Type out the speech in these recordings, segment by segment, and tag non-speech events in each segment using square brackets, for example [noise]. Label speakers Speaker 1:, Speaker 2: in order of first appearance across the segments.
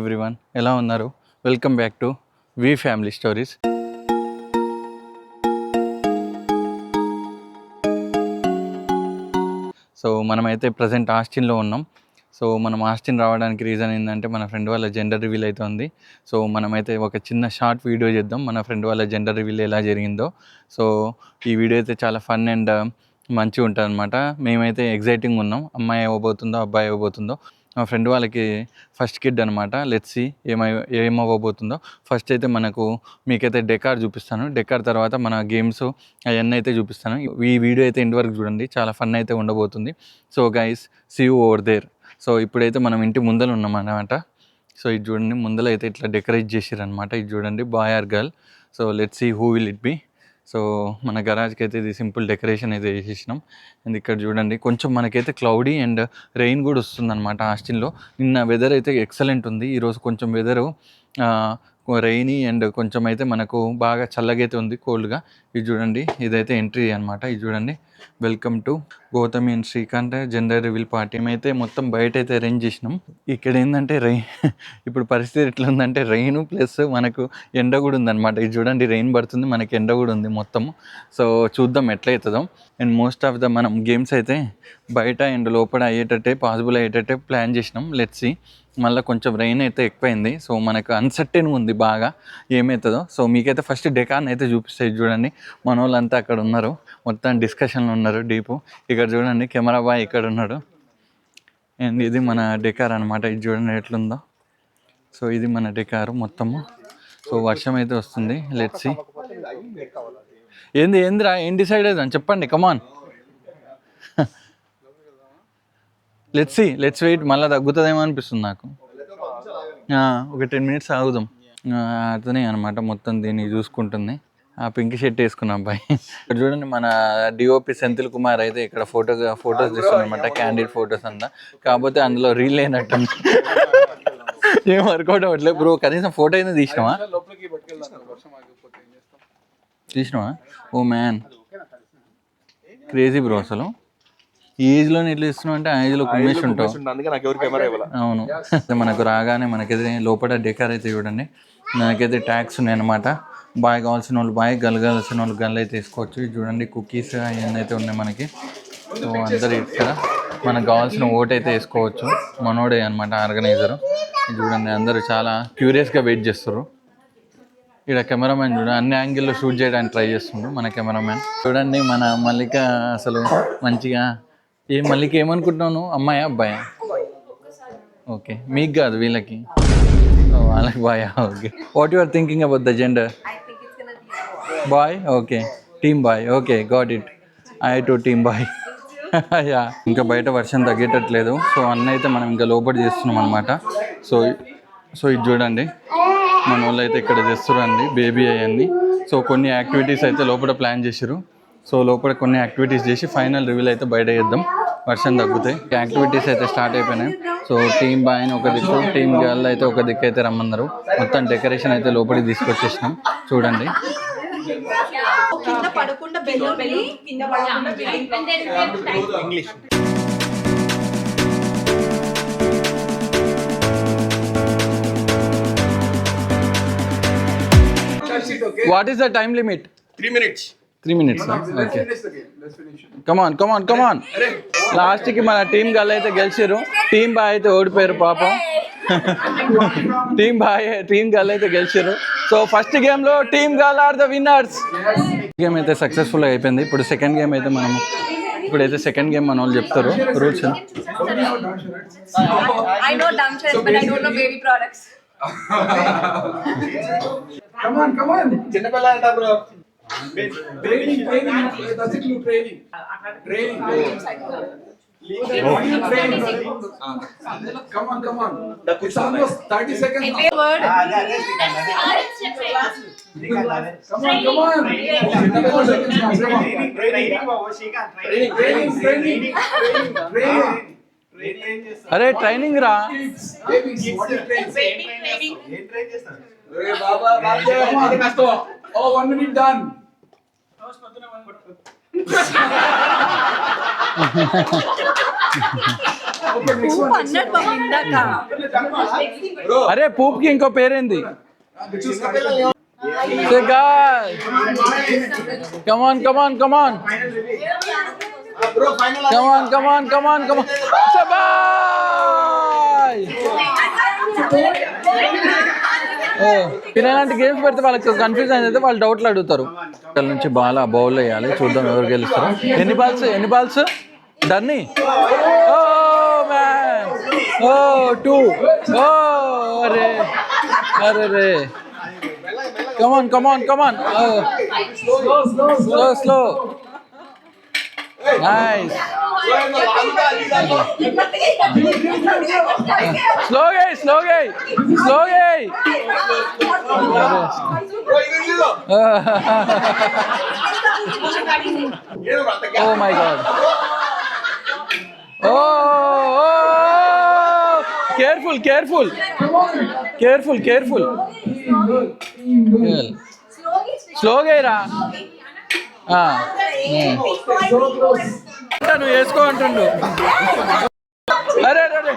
Speaker 1: Everyone ఎలా ఉన్నారు? Welcome back to V family stories. So మనమైతే ప్రజెంట్ ఆస్టిన్లో ఉన్నాం. సో మనం ఆస్టిన్ రావడానికి రీజన్ ఏంటంటే మన ఫ్రెండ్ వాళ్ళ జెండర్ రివీల్ అవుతుంది సో మనమైతే ఒక చిన్న షార్ట్ వీడియో చేద్దాం. మన ఫ్రెండ్ వాళ్ళ జెండర్ రివీల్ ఎలా జరిగిందో. సో ఈ వీడియో అయితే చాలా ఫన్ అండ్ మంచిగా ఉంటుంది అనమాట మేమైతే ఎగ్జైటింగ్ ఉన్నాం. అమ్మాయి ఇవ్వబోతుందో అబ్బాయి ఇవ్వబోతుందో మా ఫ్రెండ్ వాళ్ళకి ఫస్ట్ కిడ్ అనమాట లెట్సి ఏమై ఏమవ్వబోతుందో. ఫస్ట్ అయితే మనకు మీకైతే డెకార్ చూపిస్తాను. డెకార్ తర్వాత మన గేమ్స్ అవన్నీ అయితే చూపిస్తాను. ఈ వీడియో అయితే ఇంటి వరకు చూడండి. చాలా ఫన్ అయితే ఉండబోతుంది. So guys see you over there so ఇప్పుడైతే మనం ఇంటి ముందర ఉన్నాం అన్నమాట. సో ఇది చూడండి ముందర అయితే ఇట్లా డెకరేట్ చేసారనమాట ఇది చూడండి boy or girl so let see who will it be so మన గరాజ్కి అయితే ఇది సింపుల్ డెకరేషన్ అయితే చేసేసినాం. అండ్ ఇక్కడ చూడండి కొంచెం మనకైతే క్లౌడీ అండ్ రెయిన్ కూడా వస్తుంది అనమాట ఆస్టిన్లో నిన్న వెదర్ అయితే ఎక్సలెంట్ ఉంది. ఈరోజు కొంచెం వెదరు రెయినీ అండ్ కొంచెం అయితే మనకు బాగా చల్లగైతే ఉంది కోల్డ్గా ఇది చూడండి ఇదైతే ఎంట్రీ అనమాట ఇది చూడండి. Welcome to Gautami and Srikanth gender reveal party మేమైతే మొత్తం బయట అయితే అరేంజ్ చేసినాం. ఇక్కడ ఏంటంటే రెయిన్ [laughs] ఇప్పుడు పరిస్థితి ఎట్లా ఉందంటే రెయిన్ ప్లస్ మనకు ఎండ కూడా ఉందన్నమాట. ఇది చూడండి రెయిన్ పడుతుంది మనకి ఎండ కూడా ఉంది మొత్తం. సో చూద్దాం ఎట్లయితుందో అండ్ మోస్ట్ ఆఫ్ ద మనం గేమ్స్ అయితే బయట అండ్ లోపల అయ్యేటట్టే పాసిబుల్ అయ్యేటట్టే ప్లాన్ చేసినాం. లెట్సీ మళ్ళీ కొంచెం రెయిన్ అయితే ఎక్కువైంది. సో మనకు అన్సర్టెన్ ఉంది బాగా. ఏమవుతుందో సో మీకైతే ఫస్ట్ డెకాన్ అయితే చూపిస్తే చూడండి. మన వాళ్ళంతా అక్కడ ఉన్నారు. మొత్తం డిస్కషన్లో ఉన్నారు డీపు ఇక్కడ చూడండి కెమెరా బాయ్ ఇక్కడ ఉన్నాడు. అండ్ ఇది మన డెకార్ అనమాట ఇది చూడండి ఎట్లుందో. సో ఇది మన డెకారు మొత్తము. సో వర్షం అయితే వస్తుంది. లెట్సి ఏంది ఏందిరా? ఏం డిసైడ్ అవుతాం చెప్పండి come on let's see let's wait మళ్ళీ తగ్గుతుందేమో అనిపిస్తుంది నాకు. ఒక టెన్ మినిట్స్ ఆగుదాం. అతనే అనమాట మొత్తం దీన్ని చూసుకుంటుంది. ఆ పింక్ షర్ట్ వేసుకున్న అబ్బాయి. ఇక్కడ చూడండి మన డిఓపి సెంతిల్ కుమార్ అయితే ఇక్కడ ఫోటో ఫొటోస్ తీస్తున్నమాట క్యాండిడ్ ఫొటోస్ అంతా. కాకపోతే అందులో రీల్ అయినట్టు ఏం వర్కౌట్ అవ్వట్లేదు బ్రో కనీసం ఫోటో అయితే తీసినావా? తీసినావా? ఓ మ్యాన్ క్రేజీ బ్రో అసలు. ఈ ఏజ్లోనే ఎట్లా ఇస్తున్నావు అంటే ఆ కుమ్మేసి
Speaker 2: అందుకే నాకు ఎవరు కెమెరా ఇవ్వాలి?
Speaker 1: అవును. మనకు రాగానే మనకైతే లోపల డెకర్ అయితే చూడండి. మనకైతే ట్యాక్స్ ఉన్నాయన్నమాట. బాయ్ కావాల్సిన వాళ్ళు బాయ్ గల్ కావాల్సిన వాళ్ళు గల్ అయితే తీసుకోవచ్చు చూడండి కుకీస్ అవన్నీ అయితే ఉన్నాయి మనకి. సో అందరు ఇక్కడ మనకు కావాల్సిన ఓట్ అయితే వేసుకోవచ్చు. మనోడే అనమాట ఆర్గనైజర్. చూడండి అందరూ చాలా క్యూరియస్గా వెయిట్ చేస్తారు ఇక్కడ కెమెరామ్యాన్ చూడండి అన్ని యాంగిల్లో షూట్ చేయడానికి ట్రై చేస్తుండ్రు మన కెమెరామ్యాన్. చూడండి మన మల్లిక అసలు మంచిగా ఏ మళ్ళీకి ఏమనుకుంటున్నాను అమ్మాయా అబ్బాయా? ఓకే. మీకు కాదు వీళ్ళకి. వాళ్ళకి boy okay. What you are thinking about the gender boy okay team boy okay got it I too team boy yeah ఇంకా బయట వర్షం తగ్గేటట్లేదు. సో అన్న అయితే మనం ఇంకా లోపల చేస్తున్నాం అనమాట సో సో ఇది చూడండి. మన వాళ్ళు అయితే ఇక్కడ చేస్తారండి బేబీ అవన్నీ సో కొన్ని యాక్టివిటీస్ అయితే లోపల ప్లాన్ చేసారు సో లోపల కొన్ని యాక్టివిటీస్ చేసి ఫైనల్ రివీల్ అయితే బయట చేద్దాం. వర్షం తగ్గుతాయి. యాక్టివిటీస్ అయితే స్టార్ట్ అయిపోయినాయి. సో టీమ్ బాయ్ అని ఒక దిక్కు టీమ్ గర్ల్ అయితే ఒక దిక్కు అయితే రమ్మన్నారు మొత్తం డెకరేషన్ అయితే లోపలికి తీసుకొచ్చేసినాం. చూడండి.
Speaker 3: English what is
Speaker 2: the
Speaker 1: time limit three minutes three
Speaker 2: minutes okay
Speaker 1: come on come on come on లాస్ట్కి మన టీం గల్ అయితే గెలిచారు టీం బాయ్ అయితే ఓడిపోయారు పాపం. టీం బాయ్ టీం గల్ అయితే గెలిచారు సో ఫస్ట్ గేమ్లో team girl are the winners game అయితే సక్సెస్ఫుల్ అయిపోయింది. ఇప్పుడు సెకండ్ గేమ్ అయితే మనం ఇప్పుడైతే సెకండ్ గేమ్ మన వాళ్ళు చెప్తారు. Rules
Speaker 3: I know dumb shit, but I don't know baby products. [laughs]
Speaker 2: చిన్నపిల్ల
Speaker 4: Training, training, that's it, you training. Training, training. Come on, come on. It's almost 30 seconds now.
Speaker 3: Word.
Speaker 4: Come on, come on. 34 seconds now, come on. Training, training, training, training.
Speaker 1: అరే training రా
Speaker 4: Babies, what is training? Hey, Baba, Baba, come on. Oh, one minute done.
Speaker 3: Poop అన్నాడు బాబు ఇందాక
Speaker 1: అరే పూప్కి ఇంకో పేరేంది come on
Speaker 2: come on
Speaker 1: come on bro final come on come on come on come on సబాయ్ ఓ ఇలాంటి గేమ్స్ పెడితే వాళ్ళకి కన్ఫ్యూజ్ అయితే వాళ్ళు డౌట్లు అడుగుతారు. ఇక్కడ నుంచి బాల్ బౌల్ వేయాలి చూద్దాం ఎవరు గెలుస్తారు. ఎన్ని బాల్స్ ఎన్ని బాల్స్ డన్ని ఓ మ్యాన్ ఓ టూ ఓ అరే అరే రే come on come on come on slow slow nice slow guy slow guy slow guy oh my god oh careful careful careful careful slow గైరా నువ్వు వేసుకో అంటుండు. అరే అరే.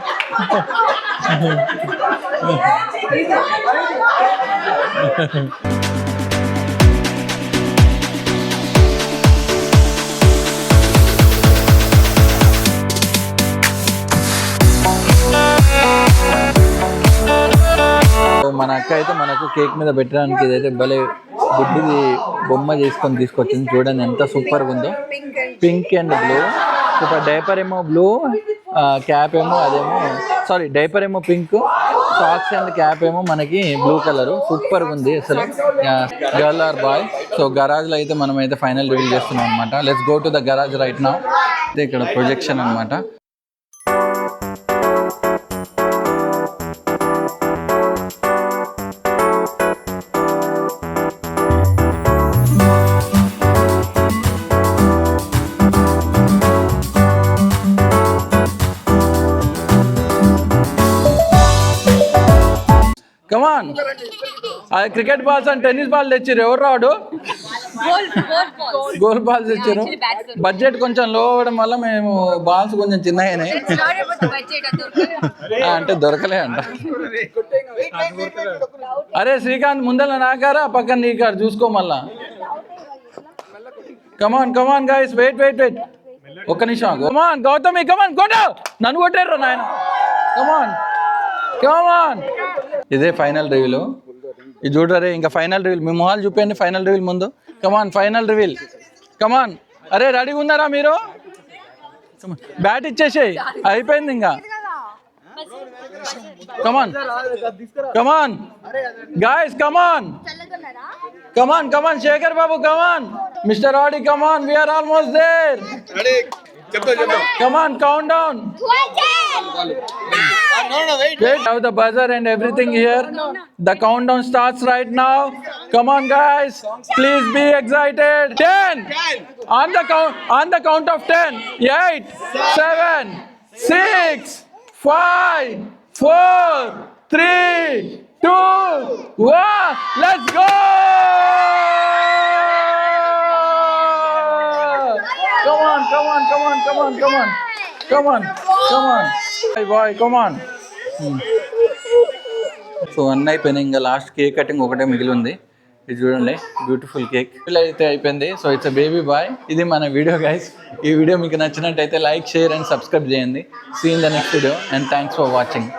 Speaker 1: మన అక్క అయితే మనకు కేక్ మీద పెట్టడానికి ఇదైతే భలే గుడ్డిది బొమ్మ చేసుకొని తీసుకొచ్చింది. చూడండి ఎంత సూపర్గా ఉందో. పింక్ అండ్ బ్లూ ఒక డైపర్ ఏమో బ్లూ క్యాప్ ఏమో అదేమో సారీ డైపర్ ఏమో పింక్ సాక్స్ అండ్ క్యాప్ ఏమో మనకి బ్లూ కలర్ సూపర్ ఉంది అసలు. గర్ల్ ఆర్ బాయ్ సో గరాజ్లో అయితే మనం అయితే ఫైనల్ రివీల్ చేస్తున్నాం అనమాట let's go to the garage right నా అయితే ఇక్కడ ప్రొజెక్షన్ అన్నమాట. Cricket balls and tennis ball తెచ్చారు ఎవరు రాడు? గోల్ బాల్స్ తెచ్చారు బడ్జెట్ కొంచెం లో అవ్వడం వల్ల మేము బాల్స్ కొంచెం చిన్నగానే అంటే దొరకలే అంట. అరే శ్రీకాంత్ ముందర నాకారా పక్కన నీకారు చూసుకో మళ్ళా. Come on come on guys wait wait wait ఒక్క నిమిషం కమాన్ గౌతమి కమాన్ కొట్ట నన్ను కొట్టారు నాయన. కమాన్ కమాన్ ఇదే ఫైనల్ రివ్యూలో ఇది చూడరే ఇంకా ఫైనల్ రివీల్ మీ మొహాలు చూపేయండి ఫైనల్ రివీల్ ముందు. Come on final reveal come on అరే రెడీగా ఉన్నారా మీరు? బ్యాట్ ఇచ్చేసేయి. అయిపోయింది ఇంకా. Come on come on guys come on come on come on Shekhar Babu come on mister Audi come on we are
Speaker 2: almost there Come
Speaker 1: on, count down.
Speaker 2: No, no, wait.
Speaker 1: Wait, have the buzzer and everything here. The countdown starts right now. Come on, guys. Please be excited. 10. On the count, on the count of 10. 8, 7, 6, 5, 4, 3, 2, 1. Let's go. On, come on, come on. Come on. Hey boy, come on. So అన్నీ అయిపోయినాయి ఇంకా last cake cutting ఒకటే మిగిలి ఉంది ఇది చూడండి beautiful cake ఇలా అయితే అయిపోయింది. So it's a baby boy ఇది మన వీడియో గైస్ ఈ వీడియో మీకు నచ్చినట్టయితే లైక్ షేర్ అండ్ సబ్స్క్రైబ్ చేయండి. Seen the next video and thanks for watching